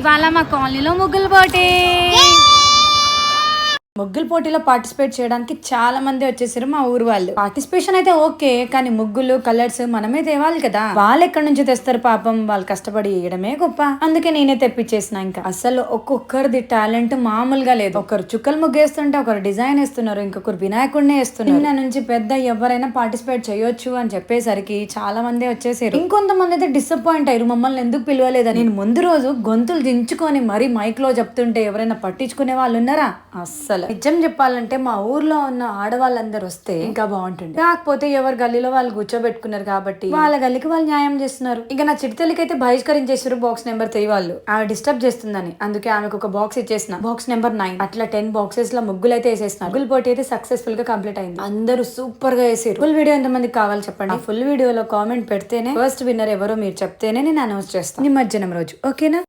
ఇవాళ మా కాలనీలో ముగ్గులు పోటీ. ముగ్గుల పోటీలో పార్టిసిపేట్ చేయడానికి చాలా మంది వచ్చేసారు మా ఊరు వాళ్ళు. పార్టిసిపేషన్ అయితే ఓకే కానీ ముగ్గులు కలర్స్ మనమే తేవాలి కదా. వాళ్ళు ఎక్కడి నుంచి తెస్తారు పాపం? వాళ్ళు కష్టపడి వేయడమే గొప్ప. అందుకే నేనే తెప్పించేసిన ఇంకా. అసలు ఒక్కొక్కరిది టాలెంట్ మామూలుగా లేదు. ఒకరు చుక్కలు ముగ్గేస్తుంటే ఒకరు డిజైన్ వేస్తున్నారు. ఇంకొకరు వినాయకుడినే వేస్తున్నారు. నిన్న నుంచి పెద్ద ఎవరైనా పార్టిసిపేట్ చేయొచ్చు అని చెప్పేసరికి చాలా మంది వచ్చేసారు. ఇంకొంతమంది అయితే డిసప్పాయింట్ అయ్యారు. మమ్మల్ని ఎందుకు పిలవలేదని. నేను ముందు రోజు గొంతులు దించుకొని మరీ మైక్లో చెప్తుంటే ఎవరైనా పట్టించుకునే వాళ్ళు ఉన్నారా? అస్సలు. నిజం చెప్పాలంటే మా ఊర్లో ఉన్న ఆడవాళ్ళందరూ వస్తే ఇంకా బాగుంటుంది కాకపోతే ఎవరు గల్లీలో వాళ్ళు కూర్చోబెట్టుకున్నారు కాబట్టి వాళ్ళ గల్లీకి వాళ్ళు న్యాయం చేస్తున్నారు. ఇంకా నా చిడితల్లికి అయితే బహిష్కరించేసారు బాక్స్ నెంబర్ త్రీ వాళ్ళు. ఆమె డిస్టర్బ్ చేస్తుందని. అందుకే ఆమెకు ఒక బాక్స్ ఇచ్చేసిన. బాక్స్ నెంబర్ నైన్ అట్లా టెన్ బాక్సెస్లో ముగ్గులు అయితే వేసేసిన. ముగ్గులు పోటీ అయితే సక్సెస్ఫుల్గా కంప్లీట్ అయింది. అందరూ సూపర్గా వేసారు ఫుల్ వీడియో ఎంత మందికి కావాలి చెప్పండి? ఫుల్ వీడియోలో కామెంట్ పెడితేనే ఫస్ట్ విన్నర్ ఎవరో మీరు చెప్తేనే నేను అనౌన్స్ చేస్తాను నిమజ్జనం రోజు. ఓకేనా